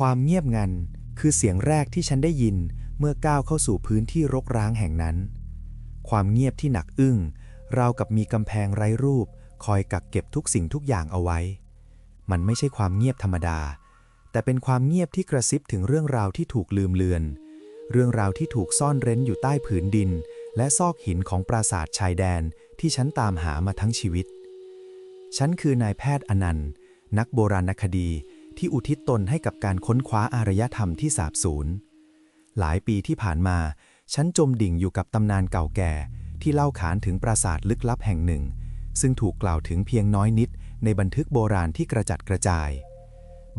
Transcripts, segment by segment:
ความเงียบงันคือเสียงแรกที่ฉันได้ยินเมื่อก้าวเข้าสู่พื้นที่รกร้างแห่งนั้น ความเงียบที่หนักอึ้งราวกับมีกำแพงไร้รูป คอยกักเก็บทุกสิ่งทุกอย่างเอาไว้ มันไม่ใช่ความเงียบธรรมดา แต่เป็นความเงียบที่กระซิบถึงเรื่องราวที่ถูกลืมเลือน เรื่องราวที่ถูกซ่อนเร้นอยู่ใต้ผืนดิน และซอกหินของปราสาทชายแดนที่ฉันตามหามาทั้งชีวิต ฉันคือนายแพทย์อนันต์ นักโบราณคดี ที่อุทิศตนให้กับการค้นคว้าอารยธรรมที่สาบสูญ หลายปีที่ผ่านมา ฉันจมดิ่งอยู่กับตำนานเก่าแก่ ที่เล่าขานถึงปราสาทลึกลับแห่งหนึ่ง ซึ่งถูกกล่าวถึงเพียงน้อยนิด ในบันทึกโบราณที่กระจัดกระจาย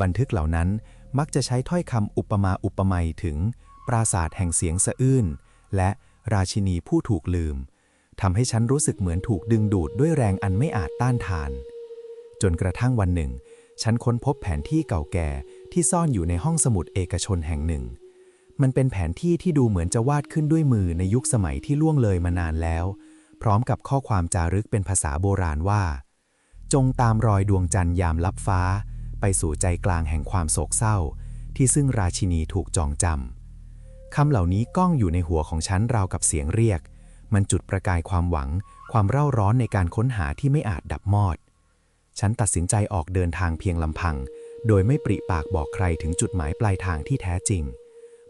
บันทึกเหล่านั้นมักจะใช้ถ้อยคำอุปมาอุปไมยถึง ปราสาทแห่งเสียงสะอื้นและราชินีผู้ถูกลืมทำให้ฉันรู้สึกเหมือนถูกดึงดูดด้วยแรงอันไม่อาจต้านทาน จนกระทั่งวันหนึ่ง ฉันค้นพบแผนที่เก่าแก่ที่ซ่อนอยู่ในห้องสมุดเอกชนแห่งหนึ่ง มันเป็นแผนที่ที่ดูเหมือนจะวาดขึ้นด้วยมือในยุคสมัยที่ล่วงเลยมานานแล้ว พร้อมกับข้อความจารึกเป็นภาษาโบราณว่า จงตามรอยดวงจันทร์ยามลับฟ้า ไปสู่ใจกลางแห่งความโศกเศร้า ที่ซึ่งราชินีถูกจองจำคำเหล่านี้ก้องอยู่ในหัวของฉันราวกับเสียงเรียก มันจุดประกายความหวัง ความเร่าร้อนในการค้นหาที่ไม่อาจดับมอด ฉันตัดสินใจออกเดินทางเพียงลำพัง โดยไม่ปริปากบอกใครถึงจุดหมายปลายทางที่แท้จริง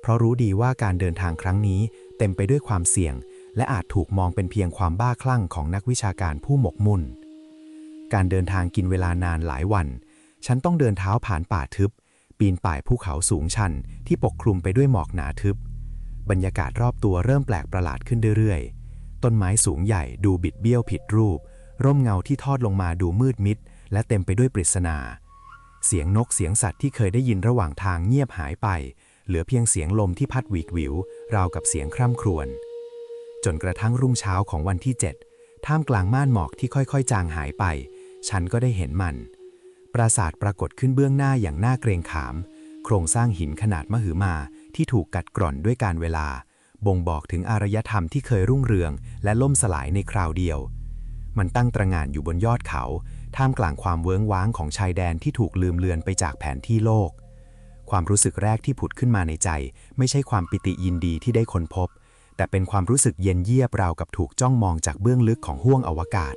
เพราะรู้ดีว่าการเดินทางครั้งนี้เต็มไปด้วยความเสี่ยง และอาจถูกมองเป็นเพียงความบ้าคลั่งของนักวิชาการผู้หมกมุ่น การเดินทางกินเวลานานหลายวัน ฉันต้องเดินเท้าผ่านป่าทึบ ปีนป่ายภูเขาสูงชันที่ปกคลุมไปด้วยหมอกหนาทึบ บรรยากาศรอบตัวเริ่มแปลกประหลาดขึ้นเรื่อยๆ ต้นไม้สูงใหญ่ดูบิดเบี้ยวผิดรูป ร่มเงาที่ทอดลงมาดูมืดมิด และเต็มไปด้วยปริศนา เสียงนกเสียงสัตว์ที่เคยได้ยินระหว่างทางเงียบหายไป เหลือเพียงเสียงลมที่พัดหวีกหวิว ราวกับเสียงคร่ำครวญ จนกระทั่งรุ่งเช้าของวันที่ 7 ท่ามกลางม่านหมอกที่ค่อยๆ จางหายไป ฉันก็ได้เห็นมัน ปราสาทปรากฏขึ้นเบื้องหน้าอย่างน่าเกรงขาม โครงสร้างหินขนาดมหึมาที่ถูกกัดกร่อนด้วยการเวลา บ่งบอกถึงอารยธรรมที่เคยรุ่งเรือง และล่มสลายในคราวเดียว มันตั้งตระหง่านอยู่บนยอดเขา ท่ามกลางความเวิ้งว้างของชายแดนที่ถูกลืมเลือนไปจากแผนที่โลก ความรู้สึกแรกที่ผุดขึ้นมาในใจ ไม่ใช่ความปิติยินดีที่ได้ค้นพบ แต่เป็นความรู้สึกเย็นเยียบราวกับถูกจ้องมองจากเบื้องลึกของห้วงอวกาศ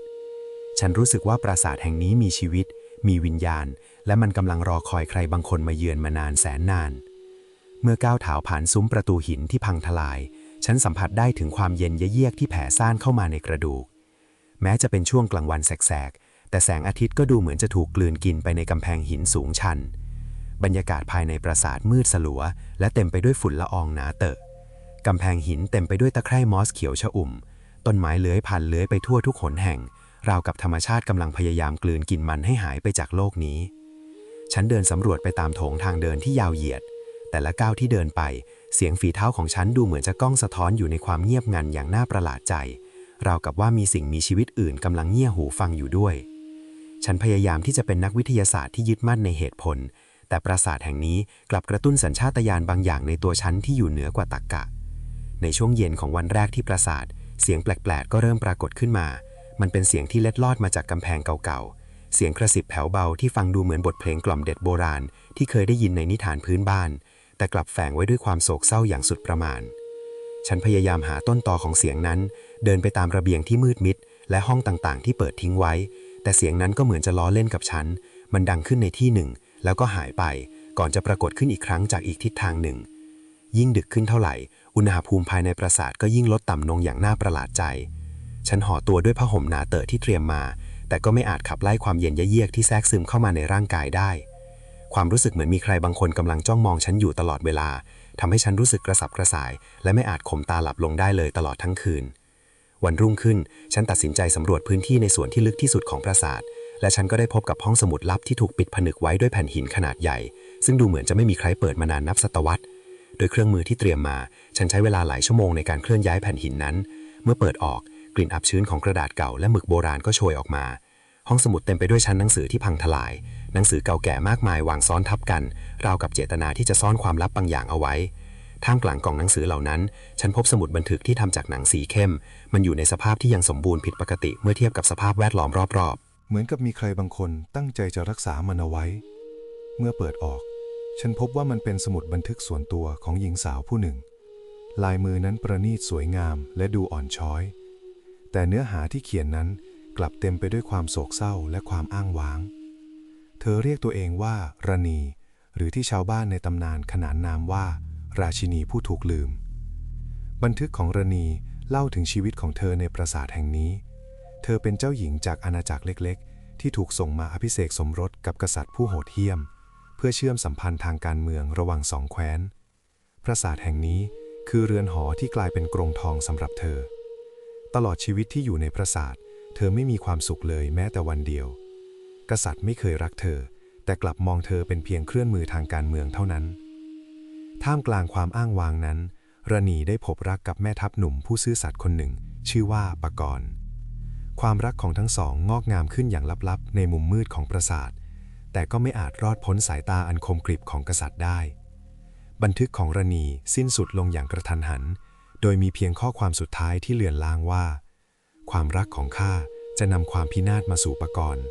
ฉันรู้สึกว่าปราสาทแห่งนี้มีชีวิต มีวิญญาณ และมันกำลังรอคอยใครบางคนมาเยือนมานานแสนนาน เมื่อก้าวเท้าผ่านซุ้มประตูหินที่พังทลาย ฉันสัมผัสได้ถึงความเย็นเยียกที่แผ่ซ่านเข้ามาในกระดูก แม้จะเป็นช่วงกลางวันแสกๆ แต่แสงอาทิตย์ก็ดูเหมือนจะถูกกลืนกินไปในกำแพงหินสูงชัน บรรยากาศภายในปราสาทมืดสลัว และเต็มไปด้วยฝุ่นละอองหนาเตอะกำแพงหินเต็มไปด้วยตะไคร่มอสเขียวชอุ่ม ต้นไม้เลื้อยพันเลื้อยไปทั่วทุกหนแห่ง ราวกับธรรมชาติกำลังพยายามกลืนกินมันให้หายไปจากโลกนี้ ฉันเดินสำรวจไปตามโถงทางเดินที่ยาวเหยียด แต่ละก้าวที่เดินไป เสียงฝีเท้าของฉันดูเหมือนจะก้องสะท้อนอยู่ในความเงียบงันอย่างน่าประหลาดใจ ราวกับว่ามีสิ่งมีชีวิตอื่นกำลังเงี่ยหูฟังอยู่ด้วย ฉันพยายามที่จะเป็นนักวิทยาศาสตร์ที่ยึดมั่นในเหตุผล แต่ปราสาทแห่งนี้กลับกระตุ้นสัญชาตญาณบางอย่างในตัวฉันที่อยู่เหนือกว่าตรกกะ ในช่วงเย็นของวันแรกที่ปราสาท เสียงแปลกๆ ก็เริ่มปรากฏขึ้นมา มันเป็นเสียงที่เล็ดลอดมาจากกำแพงเก่าๆ เสียงกระสิบแผ่วเบาที่ฟังดูเหมือนบทเพลงกล่อมเด็ดโบราณ ที่เคยได้ยินในนิทานพื้นบ้าน แต่กลับแฝงไว้ด้วยความโศกเศร้าอย่างสุดประมาณ ฉันพยายามหาต้นตอของเสียงนั้น เดินไปตามระเบียงที่มืดมิด และห้องต่างๆ ที่เปิดทิ้งไว้ แต่เสียงนั้นก็เหมือนจะล้อเล่นกับฉัน มันดังขึ้นในที่หนึ่ง แล้วก็หายไป ก่อนจะปรากฏขึ้นอีกครั้งจากอีกทิศทางหนึ่ง ยิ่งดึกขึ้นเท่าไหร่ อุณหภูมิภายในปราสาทก็ยิ่งลดต่ำลงอย่างน่าประหลาดใจ ฉันห่อตัวด้วยผ้าห่มหนาเตอะที่เตรียมมา แต่ก็ไม่อาจขับไล่ความเย็นเยือกที่แทรกซึมเข้ามาในร่างกายได้ ความรู้สึกเหมือนมีใครบางคนกำลังจ้องมองฉันอยู่ตลอดเวลาทำให้ฉันรู้สึกกระสับกระส่าย และไม่อาจข่มตาหลับลงได้เลยตลอดทั้งคืน วันรุ่งขึ้น ฉันตัดสินใจสำรวจพื้นที่ในส่วนที่ลึกที่สุดของปราสาท และฉันก็ได้พบกับห้องสมุดลับที่ถูกปิดผนึกไว้ด้วยแผ่นหินขนาดใหญ่ ซึ่งดูเหมือนจะไม่มีใครเปิดมานานนับศตวรรษโดยเครื่องมือที่เตรียมมา ฉันใช้เวลาหลายชั่วโมงในการเคลื่อนย้ายแผ่นหินนั้น เมื่อเปิดออกกลิ่นอับชื้นของกระดาษเก่าและหมึกโบราณก็โชยออกมา ห้องสมุดเต็มไปด้วยชั้นหนังสือที่พังทลาย หนังสือเก่าแก่มากมายวางซ้อนทับกัน ราวกับเจตนาที่จะซ่อนความลับบางอย่างเอาไว้ ท่ามกลางกล่องหนังสือเหล่านั้น ฉันพบสมุดบันทึกที่ทำจากหนังสีเข้ม มันอยู่ในสภาพที่ยังสมบูรณ์ผิดปกติเมื่อเทียบกับสภาพแวดล้อมรอบๆ เหมือนกับมีใครบางคนตั้งใจจะรักษามันเอาไว้ เมื่อเปิดออก ฉันพบว่ามันเป็นสมุดบันทึกส่วนตัวของหญิงสาวผู้หนึ่ง ลายมือนั้นประณีตสวยงามและดูอ่อนช้อย แต่เนื้อหาที่เขียนนั้น กลับเต็มไปด้วยความโศกเศร้าและความอ้างว้าง เธอเรียกตัวเองว่าระนีหรือที่ชาวบ้านในตำนานขนานนามว่า ราชินีผู้ถูกลืม บันทึกของระนีเล่าถึงชีวิตของเธอในปราสาทแห่งนี้ เธอเป็นเจ้าหญิงจากอาณาจักรเล็ก ๆ ที่ถูกส่งมาอภิเษกสมรสกับกษัตริย์ผู้โหดเหี้ยม เพื่อเชื่อมสัมพันธ์ทางการเมืองระหว่างสองแคว้น ปราสาทแห่งนี้คือเรือนหอที่กลายเป็นกรงทองสำหรับเธอ ตลอดชีวิตที่อยู่ในปราสาท เธอไม่มีความสุขเลยแม้แต่วันเดียว กษัตริย์ไม่เคยรักเธอ แต่กลับมองเธอเป็นเพียงเครื่องมือทางการเมืองเท่านั้น ท่ามกลางความอ้างว้างนั้น ระนีได้พบรักกับแม่ทัพหนุ่มผู้ซื่อสัตย์คนหนึ่ง ชื่อว่าปกรณ์ความรักของทั้งสองงอกงามขึ้นอย่างลับๆ ในมุมมืดของปราสาท แต่ก็ไม่อาจรอดพ้นสายตาอันคมกริบของกษัตริย์ได้ บันทึกของระนีสิ้นสุดลงอย่างกระทันหัน โดยมีเพียงข้อความสุดท้ายที่เลือนลางว่า ความรักของข้าจะนำความพินาศมาสู่ปกรณ์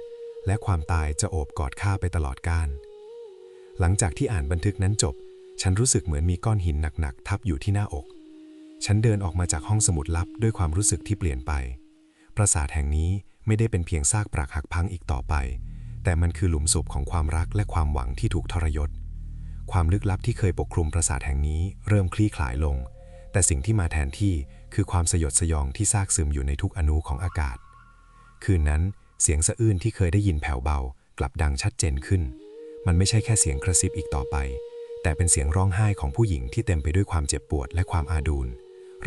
และความตายจะโอบกอดข้าไปตลอดกาลหลังจากที่อ่านบันทึกนั้นจบ ฉันรู้สึกเหมือนมีก้อนหินหนักๆ ทับอยู่ที่หน้าอก ฉันเดินออกมาจากห้องสมุดลับด้วยความรู้สึกที่เปลี่ยนไป ปราสาทแห่งนี้ไม่ได้เป็นเพียงซากปรักหักพังอีกต่อไป แต่มันคือหลุมศพของความรักและความหวังที่ถูกทรยศ ความลึกลับที่เคยปกคลุมปราสาทแห่งนี้เริ่มคลี่คลายลง แต่สิ่งที่มาแทนที่ คือความสยดสยองที่ซากซึมอยู่ในทุกอนูของอากาศ คืนนั้นเสียงสะอื้นที่เคยได้ยินแผ่วเบา กลับดังชัดเจนขึ้น มันไม่ใช่แค่เสียงกระซิบอีกต่อไป แต่เป็นเสียงร้องไห้ของผู้หญิงที่เต็มไปด้วยความเจ็บปวดและความอาดูล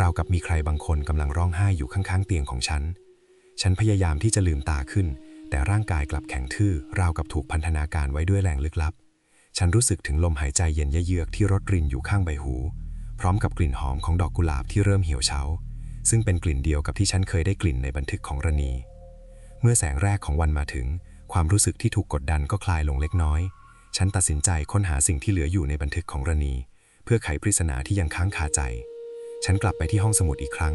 ราวกับมีใครบางคนกำลังร้องไห้อยู่ข้างๆเตียงของฉัน ฉันพยายามที่จะลืมตาขึ้น แต่ร่างกายกลับแข็งทื่อ ราวกับถูกพันธนาการไว้ด้วยแรงลึกลับ ฉันรู้สึกถึงลมหายใจเย็นเยือกที่รดรินอยู่ข้างใบหู พร้อมกับกลิ่นหอมของดอกกุหลาบที่เริ่มเหี่ยวเฉา ซึ่งเป็นกลิ่นเดียวกับที่ฉันเคยได้กลิ่นในบันทึกของระนีเมื่อแสงแรกของวันมาถึง ความรู้สึกที่ถูกกดดันก็คลายลงเล็กน้อย ฉันตัดสินใจค้นหาสิ่งที่เหลืออยู่ในบันทึกของระนีเพื่อไขปริศนาที่ยังค้างคาใจ ฉันกลับไปที่ห้องสมุดอีกครั้ง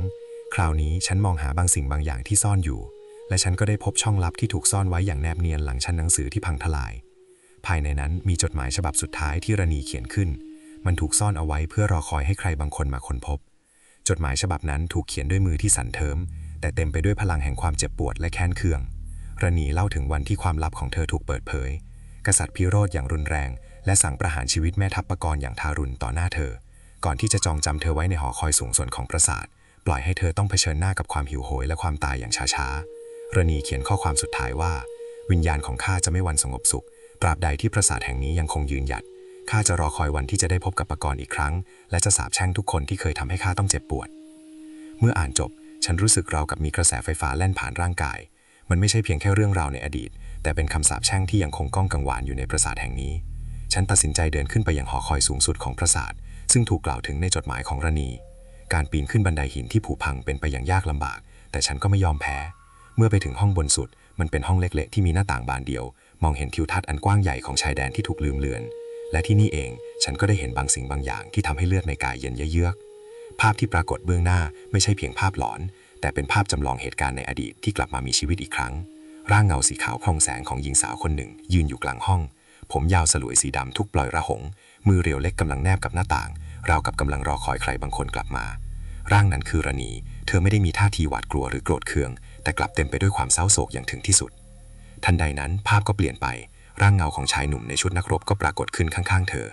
คราวนี้ฉันมองหาบางสิ่งบางอย่างที่ซ่อนอยู่ และฉันก็ได้พบช่องลับที่ถูกซ่อนไว้อย่างแนบเนียนหลังชั้นหนังสือที่พังทลาย ภายในนั้นมีจดหมายฉบับสุดท้ายที่ระนีเขียนขึ้น มันถูกซ่อนเอาไว้เพื่อรอคอยให้ใครบางคนมาค้นพบ จดหมายฉบับนั้นถูกเขียนด้วยมือที่สั่นเทิม แต่เต็มไปด้วยพลังแห่งความเจ็บปวดและแค้นเคืองระนีเล่าถึงวันที่ความลับของเธอถูกเปิดเผย กษัตริย์พิโรธอย่างรุนแรง และสั่งประหารชีวิตแม่ทัพปกรณ์อย่างทารุณต่อหน้าเธอ ก่อนที่จะจองจำเธอไว้ในหอคอยสูงส่วนของปราสาท ปล่อยให้เธอต้องเผชิญหน้ากับความหิวโหยและความตายอย่างช้าๆระนีเขียนข้อความสุดท้ายว่า วิญญาณของข้าจะไม่วันสงบสุข ตราบใดที่ปราสาทแห่งนี้ยังคงยืนหยัด ข้าจะรอคอยวันที่จะได้พบกับปกรณ์อีกครั้ง และจะสาบแช่งทุกคนที่เคยทำให้ข้าต้องเจ็บปวด เมื่ออ่านจบ ฉันรู้สึกราวกับมีกระแสไฟฟ้าแล่นผ่านร่างกาย มันไม่ใช่เพียงแค่เรื่องราวในอดีต แต่เป็นคำสาปแช่งที่ยังคงก้องกังวานอยู่ในปราสาทแห่งนี้ ฉันตัดสินใจเดินขึ้นไปยังหอคอยสูงสุดของปราสาท ซึ่งถูกกล่าวถึงในจดหมายของระนีการปีนขึ้นบันไดหินที่ผุพังเป็นไปอย่างยากลำบาก แต่ฉันก็ไม่ยอมแพ้ เมื่อไปถึงห้องบนสุด มันเป็นห้องเล็กๆ ที่มีหน้าต่างบานเดียว มองเห็นทิวทัศน์อันกว้างใหญ่ของชายแดนที่ถูกลืมเลือน และที่นี่เองฉันก็ได้เห็นบางสิ่งบางอย่างที่ทำให้เลือดในกายเย็นเยือก ภาพที่ปรากฏเบื้องหน้าไม่ใช่เพียงภาพหลอน แต่เป็นภาพจำลองเหตุการณ์ในอดีตที่กลับมามีชีวิตอีกครั้ง ร่างเงาสีขาวพร่องแสงของหญิงสาวคนหนึ่ง ยืนอยู่กลางห้อง ผมยาวสลวยสีดำทุกปล่อยระหง มือเรียวเล็กกำลังแนบกับหน้าต่าง ราวกับกำลังรอคอยใครบางคนกลับมา ร่างนั้นคือระนีเธอไม่ได้มีท่าทีหวาดกลัวหรือโกรธเคือง แต่กลับเต็มไปด้วยความเศร้าโศกอย่างถึงที่สุด ทันใดนั้นภาพก็เปลี่ยนไป ร่างเงาของชายหนุ่มในชุดนักรบก็ปรากฏขึ้นข้างๆ เธอ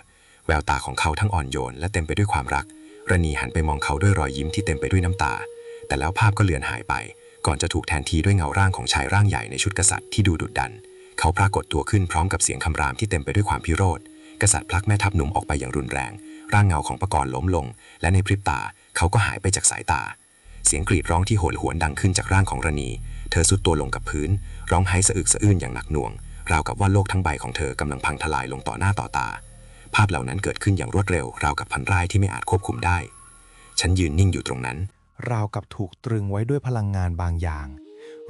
แววตาของเขาทั้งอ่อนโยนและเต็มไปด้วยความรักระนีหันไปมองเขาด้วยรอยยิ้มที่เต็มไปด้วยน้ำตา แต่แล้วภาพก็เลือนหายไป ก่อนจะถูกแทนที่ด้วยเงาร่างของชายร่างใหญ่ในชุดกษัตริย์ที่ดูดุดัน เขาปรากฏตัวขึ้นพร้อมกับเสียงคำรามที่เต็มไปด้วยความพิโรธ กษัตริย์พลักแม่ทัพหนุ่มออกไปอย่างรุนแรง ร่างเงาของปกรณ์ล้มลง และในพริบตาเขาก็หายไปจากสายตา เสียงกรีดร้องที่โหยหวนดังขึ้นจากร่างของระนี เธอสุดตัวลงกับพื้น ร้องไห้สะอึกสะอื้นอย่างหนักหน่วง ราวกับว่าโลกทั้งใบของเธอกำลังพังทลายลงต่อหน้าต่อตา ภาพเหล่านั้นเกิดขึ้นอย่างรวดเร็ว ราวกับพันร่ายที่ไม่อาจควบคุมได้ ฉันยืนนิ่งอยู่ตรงนั้น ราวกับถูกตรึงไว้ด้วยพลังงานบางอย่าง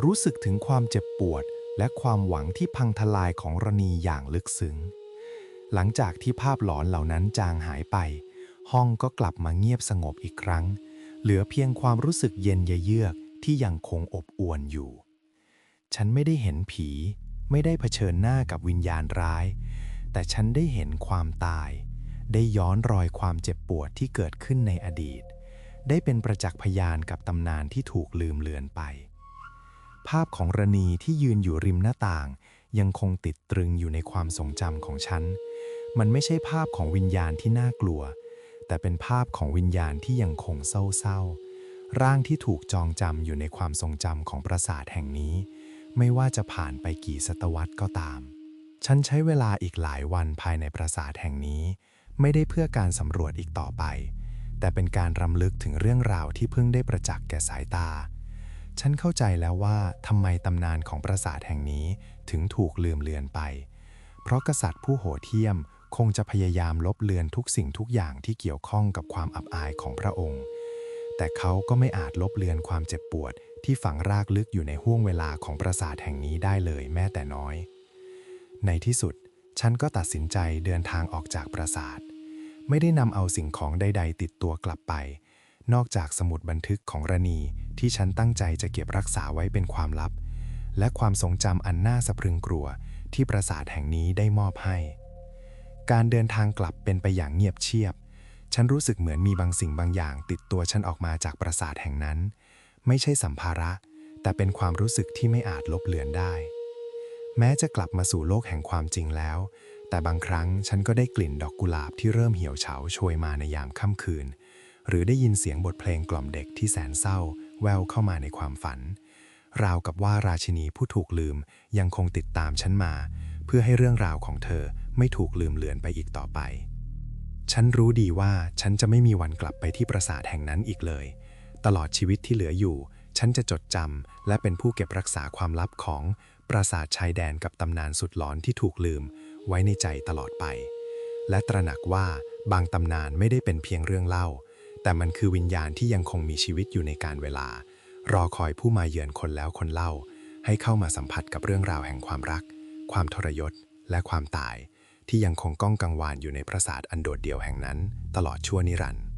รู้สึกถึงความเจ็บปวด และความหวังที่พังทลายของระนีอย่างลึกซึ้ง หลังจากที่ภาพหลอนเหล่านั้นจางหายไป ห้องก็กลับมาเงียบสงบอีกครั้ง เหลือเพียงความรู้สึกเย็นเยือกที่ยังคงอบอวลอยู่ ฉันไม่ได้เห็นผี ไม่ได้เผชิญหน้ากับวิญญาณร้าย แต่ฉันได้เห็นความตาย ได้ย้อนรอยความเจ็บปวดที่เกิดขึ้นในอดีต ได้เป็นประจักษ์พยานกับตำนานที่ถูกลืมเลือนไป ภาพของระนีที่ยืนอยู่ริมหน้าต่าง ยังคงติดตรึงอยู่ในความทรงจำของฉัน มันไม่ใช่ภาพของวิญญาณที่น่ากลัว แต่เป็นภาพของวิญญาณที่ยังคงเศร้าๆร่างที่ถูกจองจำอยู่ในความทรงจำของปราสาทแห่งนี้ ไม่ว่าจะผ่านไปกี่ศตวรรษก็ตาม ฉันใช้เวลาอีกหลายวันภายในปราสาทแห่งนี้ ไม่ได้เพื่อการสำรวจอีกต่อไป แต่เป็นการรำลึกถึงเรื่องราวที่เพิ่งได้ประจักษ์แก่สายตา ฉันเข้าใจแล้วว่าทำไมตำนานของปราสาทแห่งนี้ถึงถูกลืมเลือนไป เพราะกษัตริย์ผู้โหดเหี้ยมคงจะพยายามลบเลือนทุกสิ่งทุกอย่างที่เกี่ยวข้องกับความอับอายของพระองค์ แต่เขาก็ไม่อาจลบเลือนความเจ็บปวด ที่ฝังรากลึกอยู่ในห้วงเวลาของปราสาทแห่งนี้ได้เลยแม้แต่น้อย ในที่สุด ฉันก็ตัดสินใจเดินทางออกจากปราสาท ไม่ได้นำเอาสิ่งของใด ๆ ติดตัวกลับไป นอกจากสมุดบันทึกของระนีที่ฉันตั้งใจจะเก็บรักษาไว้เป็นความลับ และความทรงจำอันน่าสะพรึงกลัวที่ปราสาทแห่งนี้ได้มอบให้ การเดินทางกลับเป็นไปอย่างเงียบเชียบ ฉันรู้สึกเหมือนมีบางสิ่งบางอย่างติดตัวฉันออกมาจากปราสาทแห่งนั้น ไม่ใช่สัมภาระ แต่เป็นความรู้สึกที่ไม่อาจลบเลือนได้ แม้จะกลับมาสู่โลกแห่งความจริงแล้ว แต่บางครั้งฉันก็ได้กลิ่นดอกกุหลาบที่เริ่มเหี่ยวเฉาโชยมาในยามค่ำคืน หรือได้ยินเสียงบทเพลงกล่อมเด็กที่แสนเศร้า แววเข้ามาในความฝัน ราวกับว่าราชินีผู้ถูกลืมยังคงติดตามฉันมา เพื่อให้เรื่องราวของเธอไม่ถูกลืมเลือนไปอีกต่อไปฉันรู้ดีว่าฉันจะไม่มีวันกลับไปที่ปราสาทแห่งนั้นอีกเลย ตลอดชีวิตที่เหลืออยู่ ฉันจะจดจำและเป็นผู้เก็บรักษาความลับของปราสาทชายแดนกับตำนานสุดหลอนที่ถูกลืม ไว้ในใจตลอดไป และตระหนักว่าบางตำนานไม่ได้เป็นเพียงเรื่องเล่า แต่มันคือวิญญาณที่ยังคงมีชีวิตอยู่ในการเวลา รอคอยผู้มาเยือนคนแล้วคนเล่า ให้เข้ามาสัมผัสกับเรื่องราวแห่งความรัก ความทรยศ และความตาย ที่ยังคงก้องกังวานอยู่ในปราสาทอันโดดเดี่ยวแห่งนั้น ตลอดชั่วนิรันดร์